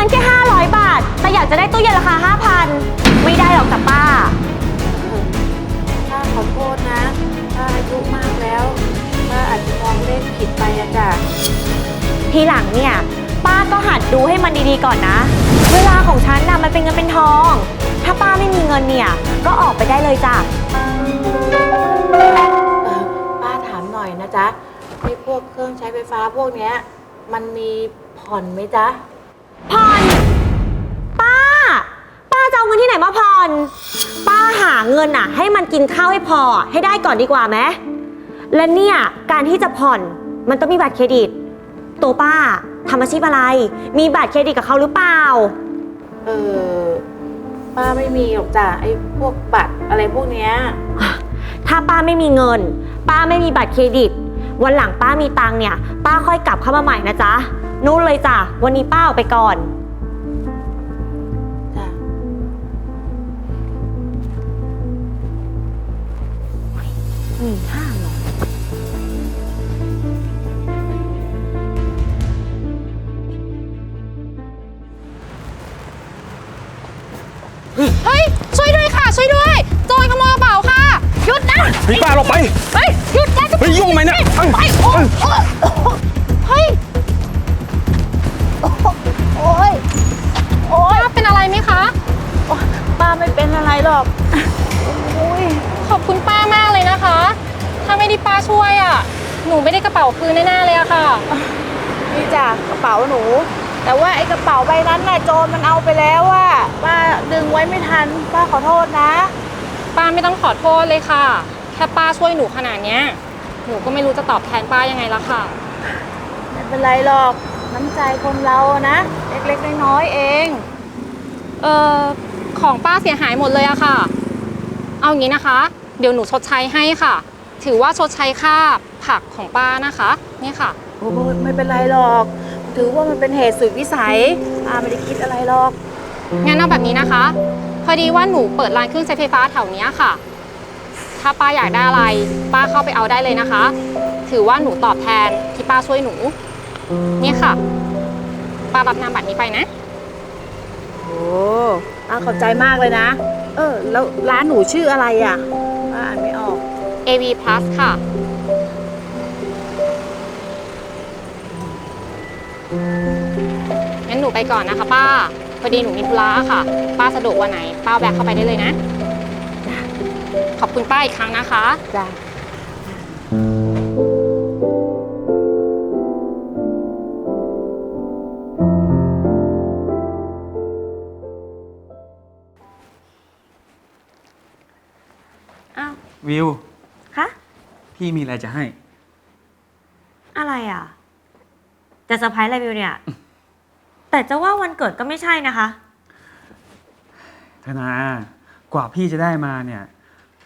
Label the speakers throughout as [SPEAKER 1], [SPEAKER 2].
[SPEAKER 1] งินแค่ 500 บาท แต่อยากจะได้ตู้เย็นราคา 5,000 ไม่ได้หรอกจ้ะป้า
[SPEAKER 2] ป้าขอโทษนะ ป้าอายุมากแล้ว ป้าอาจจะมองเลขผิดไปอะจ้ะ
[SPEAKER 1] ทีหลังเนี่ย ป้าก็หัดดูให้มันดีๆก่อนนะ เวลาของฉันน่ะมันเป็นเงินเป็นทอง ถ้าป้าไม่มีเงินเนี่ย ก็ออกไปได้เลยจ้ะ
[SPEAKER 2] เออป้าถามหน่อยนะจ๊ะไอ้พวกเครื่องใช้ไฟฟ้าพวกเนี้ย มันมีผ่อนไหมจ๊ะ
[SPEAKER 1] เอาเงินที่ไหนมาผ่อน ป้าหาเงินอะให้มันกินข้าวให้พอให้ได้ก่อนดีกว่าไหมและเนี่ยการที่จะผ่อนมันต้องมีบัตรเครดิต ตัวป้าทำอาชีพอะไร มีบัตรเครดิตกับเขาหรือเปล่า
[SPEAKER 2] เออป้าไม่มีหรอกจ้ะไอ้พวกบัตรอะไรพวกเนี้ย
[SPEAKER 1] ถ้าป้าไม่มีเงิน ป้าไม่มีบัตรเครดิต วันหลังป้ามีตังค์เนี่ย ป้าค่อยกลับเข้ามาใหม่นะจ๊ะนู่นเลยจ้ะวันนี้ป้าออกไปก่อน
[SPEAKER 3] ป๋าคืนแน่ๆเลยอะค่ะ
[SPEAKER 2] นี่จ้ะกระเป๋าหนู แต่ว่าไอ้กระเป๋าใบนั้นน่ะโจรมันเอาไปแล้วอะป้าดึงไว้ไม่ทันป้าขอโทษนะ
[SPEAKER 3] ป้าไม่ต้องขอโทษเลยค่ะ แค่ป้าช่วยหนูขนาดเนี้ย หนูก็ไม่รู้จะตอบแทนป้ายังไงละค่ะ
[SPEAKER 2] ไม่เป็นไรหรอกน้ำใจคนเราอะนะ เล็กๆน้อยๆเอง
[SPEAKER 3] เออของป้าเสียหายหมดเลยอะค่ะ เอาอย่างนี้นะคะ เดี๋ยวหนูชดใช้ให้ค่ะ ถือว่าชดใช้ค่าผักของป้านะคะนี่ค่ะ
[SPEAKER 2] โอ้ยไม่เป็นไรหรอก ถือว่ามันเป็นเหตุสุดวิสัยป้าไม่ได้คิดอะไรหรอก
[SPEAKER 3] งั้นเอาแบบนี้นะคะ พอดีว่าหนูเปิดร้านเครื่องใช้ไฟฟ้าแถวเนี้ยค่ะ ถ้าป้าอยากได้อะไร ป้าเข้าไปเอาได้เลยนะคะ ถือว่าหนูตอบแทนที่ป้าช่วยหนู นี่ค่ะ ป้ารับนามบัตรนี้ไปนะ
[SPEAKER 2] โอ้ป้าขอบใจมากเลยนะ เออ แล้วร้านหนูชื่ออะไรอะ
[SPEAKER 3] AV Plus ค่ะงั้นหนูไปก่อนนะคะ ป้า พอดีหนูมีธุระค่ะ ป้าสะดวกวันไหน ป้าแวะเข้าไปได้เลยนะ ขอบคุณป้าอีกครั้งนะคะ
[SPEAKER 2] จ้ะ
[SPEAKER 1] อ้าว
[SPEAKER 4] วิว
[SPEAKER 1] คะ
[SPEAKER 4] พี่มีอะไรจะให้
[SPEAKER 1] อะไรอะ จะเซอร์ไพรส์อะไรวิวเนี่ย แต่จะว่าวันเกิดก็ไม่ใช่นะคะ
[SPEAKER 4] ธนากว่าพี่จะได้มาเนี่ย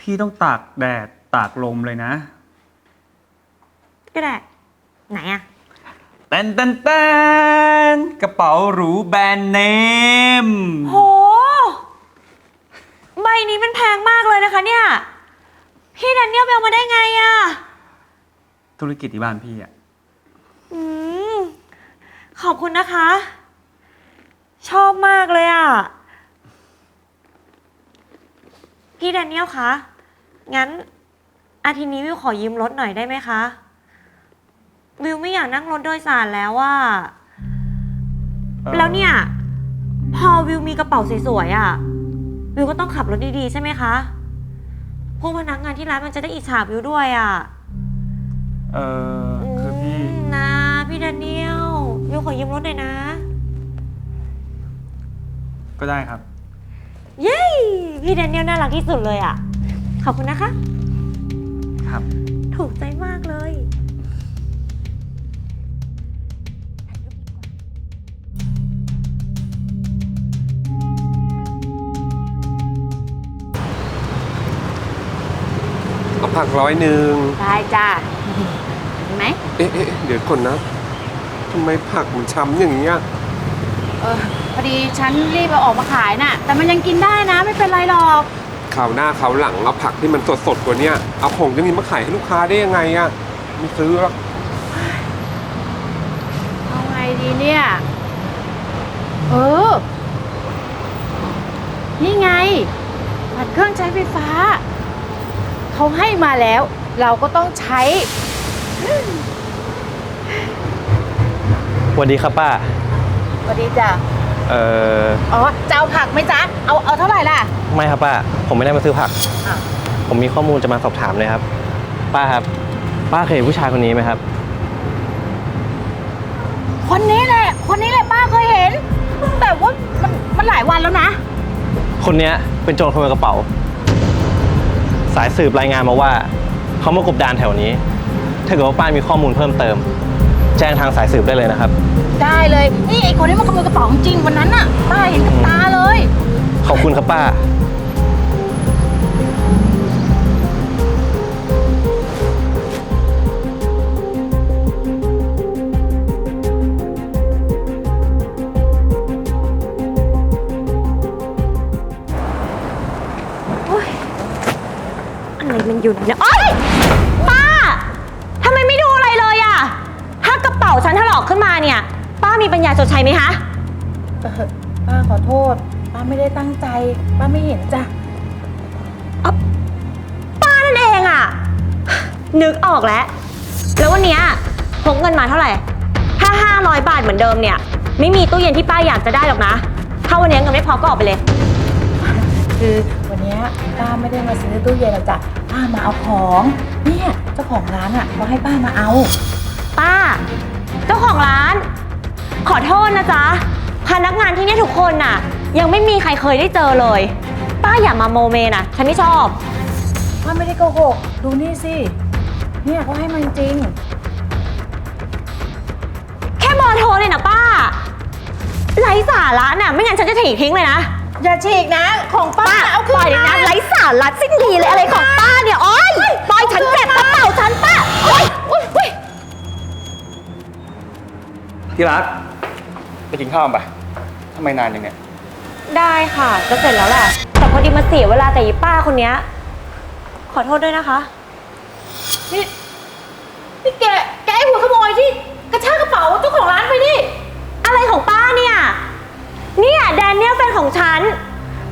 [SPEAKER 4] พี่ต้องตากแดดตากลมเลยนะ
[SPEAKER 1] ก็ได้ ไหนอะ
[SPEAKER 4] เต้นเต้นเต้นกระเป๋าหรูแบรนด์เนม
[SPEAKER 1] โห ใบนี้มันแพงมากเลยนะคะเนี่ย พี่แดนเนียลไปเอามาได้ไงอะ
[SPEAKER 4] ธุรกิจที่บ้านพี่อะ
[SPEAKER 1] อืม ขอบคุณนะคะ ชอบมากเลยอะพี่แดเนียลคะ งั้น อาทิตย์นี้วิวขอยืมรถหน่อยได้ไหมคะ วิวไม่อยากนั่งรถโดยสารแล้วว่า
[SPEAKER 4] อ่อ
[SPEAKER 1] แล้วเนี่ย พอวิวมีกระเป๋าสวยๆอะวิวก็ต้องขับรถดีๆใช่ไหมคะ พวกพนักงานที่ร้านมันจะได้อิจฉาวิวด้วยอะ
[SPEAKER 4] เออคือพี่
[SPEAKER 1] มนะพี่แดเนียลวิวขอยืมรถหน่อยนะ
[SPEAKER 4] ก็ได้ครับ
[SPEAKER 1] เย้พี่แดเนียลน่ารักที่สุดเลยอะ ขอบคุณนะคะ
[SPEAKER 4] ครับ
[SPEAKER 1] ถูกใจมากเลย
[SPEAKER 5] ผักร้อยหนึ่ง
[SPEAKER 2] ได้จ้ะเห็นไหม
[SPEAKER 5] เอ๊ะเอ๊ะเดี๋ยวก่อนนะทำไมผักมันช้ำอย่างเงี้ย
[SPEAKER 2] เออพอดีฉันรีบเอาออกมาขายน่ะ แต่มันยังกินได้นะ ไม่เป็นไรหรอก
[SPEAKER 5] ข่าวหน้าข่าวหลังเอาผักที่มันสดสดๆกว่าเนี้ยเอาของอย่างนี้มาขายให้ลูกค้าได้ยังไงอะไม่ซื้อหรอก
[SPEAKER 2] เอาไงดีเนี่ย เออ นี่ไงบัตรเครื่องใช้ไฟฟ้า เขาให้มาแล้ว เราก็ต้องใช้
[SPEAKER 6] สวัสดีครับป้า
[SPEAKER 2] สวัสดีจ้ะ
[SPEAKER 6] เอ่อ
[SPEAKER 2] อ๋อจะเอาผักไหมจ๊ะ เอาเอาเท่าไหร่ล่ะ
[SPEAKER 6] ไม่ครับป้า ผมไม่ได้มาซื้อผัก
[SPEAKER 2] อ้าว
[SPEAKER 6] ผมมีข้อมูลจะมาสอบถามเลยครับ ป้าครับ ป้าเคยเห็นผู้ชายคนนี้ไหมครับ
[SPEAKER 2] คนนี้แหละ คนนี้แหละป้าเคยเห็น แต่ว่ามันมันหลายวันแล้วนะ
[SPEAKER 6] คนเนี้ยเป็นโจรขโมยกระเป๋า สายสืบรายงานมาว่าเขามากบดานแถวนี้ ถ้าเกิดว่าป้ามีข้อมูลเพิ่มเติม แจ้งทางสายสืบได้เลยนะครับ
[SPEAKER 2] ได้เลย นี่ไอคนนี้มันขโมยกระเป๋าจริงวันนั้นน่ะป้าเห็นกับตาเลย
[SPEAKER 6] ขอบคุณครับป้า
[SPEAKER 1] อะไรมันอยู่เนี่ยโอ๊ยป้าทำไมไม่ดูอะไรเลยอะถ้ากระเป๋าฉันถลอกขึ้นมาเนี่ย ป้ามีปัญญาชดใช้ไหมคะ
[SPEAKER 2] เออป้าขอโทษ ป้าไม่ได้ตั้งใจ ป้าไม่เห็นจ้ะ
[SPEAKER 1] ป้านั่นเองอะนึกออกแล้ว แล้ววันเนี้ยพกเงินมาเท่าไหร่ ถ้า 500 บาทเหมือนเดิมเนี่ย ไม่มีตู้เย็นที่ป้าอยากจะได้หรอกนะ ถ้าวันนี้เงินไม่พอก็ออกไปเลย
[SPEAKER 2] คือวันเนี้ยป้าไม่ได้มาซื้อตู้เย็นหรอกจ้ะป้ามาเอาของเนี่ยเจ้าของร้านอะเขาให้ป้ามาเอา
[SPEAKER 1] ป้า เจ้าของร้าน ขอโทษนะจ๊ะ พนักงานที่เนี่ยทุกคนน่ะ ยังไม่มีใครเคยได้เจอเลย ป้าอย่ามาโมเมนะฉันไม่ชอบ
[SPEAKER 2] ป้าไม่ได้โกหกดูนี่สิเนี่ยเขาให้มาจริง
[SPEAKER 1] แค่เบอร์โทรเลยนะป้าไร้สาระน่ะ ไม่งั้นฉันจะถีบทิ้งเลยนะ
[SPEAKER 2] อย่าฉีกนะ ของป้า
[SPEAKER 1] ป้า
[SPEAKER 2] เอาขึ้น
[SPEAKER 1] ปล่อยเลย
[SPEAKER 2] มา
[SPEAKER 1] นะไร้สาระสิ้นดีเลยอะไรของป้าเนี่ยโอ๊ยปล่อยฉันเจ็บกระเป๋าฉันป้าโอ๊ยโอ๊ยโอ๊ย
[SPEAKER 4] ที่รักไปกินข้าวไปทำไมนานอย่างเนี้ย
[SPEAKER 1] ได้ค่ะ จะเสร็จแล้วแหละ แต่พอดีมาเสียเวลาแต่ยีป้าคนเนี้ยขอโทษด้วยนะคะ
[SPEAKER 2] นี่นี่แก แกไอ้หัวขโมยที่กระชากกระเป๋าเจ้าของร้านไปนี่
[SPEAKER 1] อะไรของป้าเนี่ย เนี่ยแดเนียลแฟนของฉัน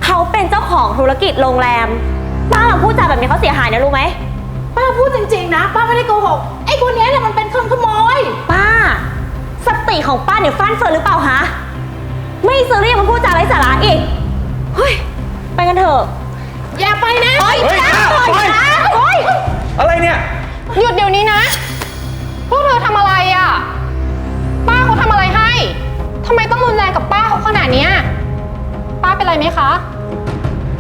[SPEAKER 1] เขาเป็นเจ้าของธุรกิจโรงแรม ป้ามาพูดจาแบบนี้เขาเสียหายนะรู้ไหม
[SPEAKER 2] ป้าพูดจริงๆนะ ป้าไม่ได้โกหก ไอ้คนเนี้ยเนี่ยมันเป็นคนขโมย
[SPEAKER 1] ป้า สติของป้าเนี่ยฟันเฟือนหรือเปล่าคะไม่ซื้อแล้วยังมาพูดจาไร้สาระอีก เฮ้ย ไปกันเถอะ
[SPEAKER 2] อย่าไปนะ
[SPEAKER 1] โอ๊ยป้าปล่อยนะโอ๊ย
[SPEAKER 4] อะไรเนี่ย
[SPEAKER 3] หยุดเดี๋ยวนี้นะ พวกเธอทำอะไรอะ่ ทำไมต้องรุนแรงกับป้าเขาขนาดเนี้ยป้าเป็นไรไหมคะ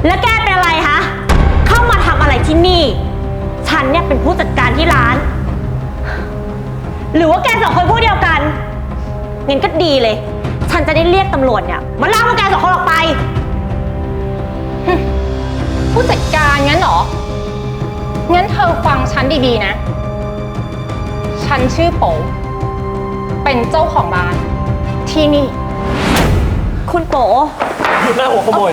[SPEAKER 1] แล้วแกเป็นอะไรคะ เข้ามาทำอะไรที่นี่ ฉันเนี่ยเป็นผู้จัดการที่ร้าน หรือว่าแกสองคนผู้เดียวกันงั้นก็ดีเลย ฉันจะได้เรียกตำรวจเนี่ยมาลากพวกแกสองคนออกไป
[SPEAKER 3] ผู้จัดการงั้นเหรอ งั้นเธอฟังฉันดีๆนะ ฉันชื่อโป๋เป็นเจ้าของร้าน ที่นี่
[SPEAKER 1] คุณโป
[SPEAKER 6] หยุดหน้าหัวขโมย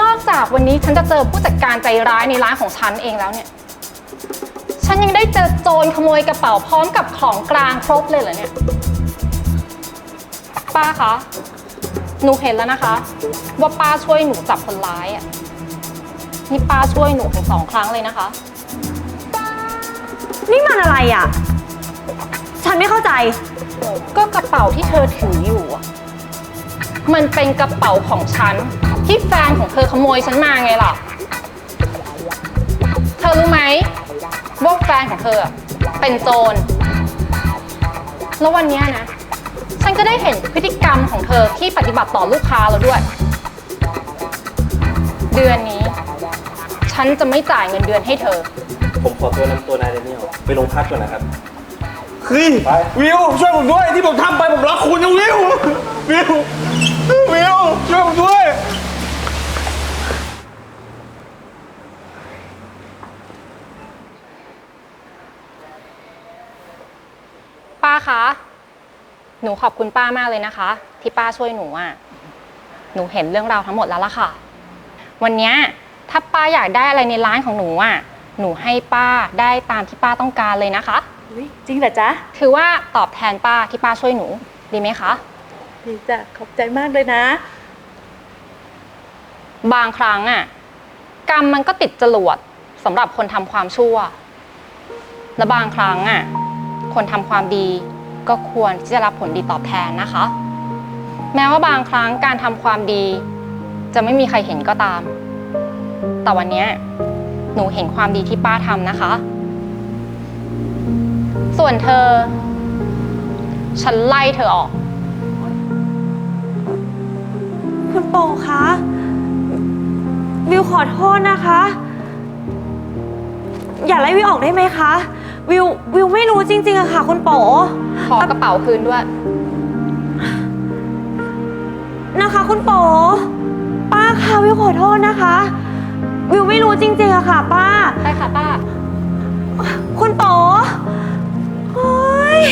[SPEAKER 3] นอกจากวันนี้ฉันจะเจอผู้จัดการใจร้ายในร้านของฉันเองแล้วเนี่ย ฉันยังได้เจอโจรขโมยกระเป๋าพร้อมกับของกลางครบเลยเหรอเนี่ย ป้าคะ หนูเห็นแล้วนะคะ ว่าป้าช่วยหนูจับคนร้ายอะ นี่ป้าช่วยหนูถึงสองครั้งเลยนะคะ
[SPEAKER 1] นี่มันอะไรอะ ฉันไม่เข้าใจ
[SPEAKER 3] ก็กระเป๋าที่เธอถืออยู่อะมันเป็นกระเป๋าของฉัน ที่แฟนของเธอขโมยฉันมาไงล่ะ เธอรู้ไหมว่าแฟนของเธออะเป็นโจร แล้ววันเนี้ยนะ ฉันก็ได้เห็นพฤติกรรมของเธอที่ปฏิบัติต่อลูกค้าแล้วด้วย เดือนนี้ ฉันจะไม่จ่ายเงินเดือนให้เธอ
[SPEAKER 6] ผมขอตัวนำตัวนายเดนเนียลไปโรงพักก่อนนะครับ
[SPEAKER 4] เฮ้ยวิวช่วยผมด้วยที่ผมทำไปผมรักคุณนะวิววิววิวช่วยผมด้วย
[SPEAKER 3] ป้าคะ หนูขอบคุณป้ามากเลยนะคะ ที่ป้าช่วยหนูอะ หนูเห็นเรื่องราวทั้งหมดแล้วล่ะค่ะ วันเนี้ยถ้าป้าอยากได้อะไรในร้านของหนูอะ หนูให้ป้าได้ตามที่ป้าต้องการเลยนะคะ
[SPEAKER 2] อุ๊ยจริงเหรอจ๊ะ
[SPEAKER 3] ถือว่าตอบแทนป้าที่ป้าช่วยหนูดีไหมคะ
[SPEAKER 2] ดีจ้ะขอบใจมากเลยนะ
[SPEAKER 3] บางครั้งอะกรรมมันก็ติดจรวดสำหรับคนทำความชั่ว และบางครั้งอะคนทำความดีก็ควรที่จะรับผลดีตอบแทนนะคะ แม้ว่าบางครั้งการทำความดี จะไม่มีใครเห็นก็ตาม แต่วันเนี้ย หนูเห็นความดีที่ป้าทำนะคะ ส่วนเธอ ฉันไล่เธอออก
[SPEAKER 1] คุณโป่งคะวิวขอโทษนะคะ อย่าไล่วิวออกได้ไหมคะ วิววิวไม่รู้จริงๆอะค่ะ คุณโป๋
[SPEAKER 3] ขอกระเป๋าคืนด้วย
[SPEAKER 1] นะคะ คุณโป๋ป้าคะวิวขอโทษนะคะ วิวไม่รู้จริงๆอะค่ะ ป้า
[SPEAKER 3] ไปค่ะป้า
[SPEAKER 1] คุณโตเฮ้ย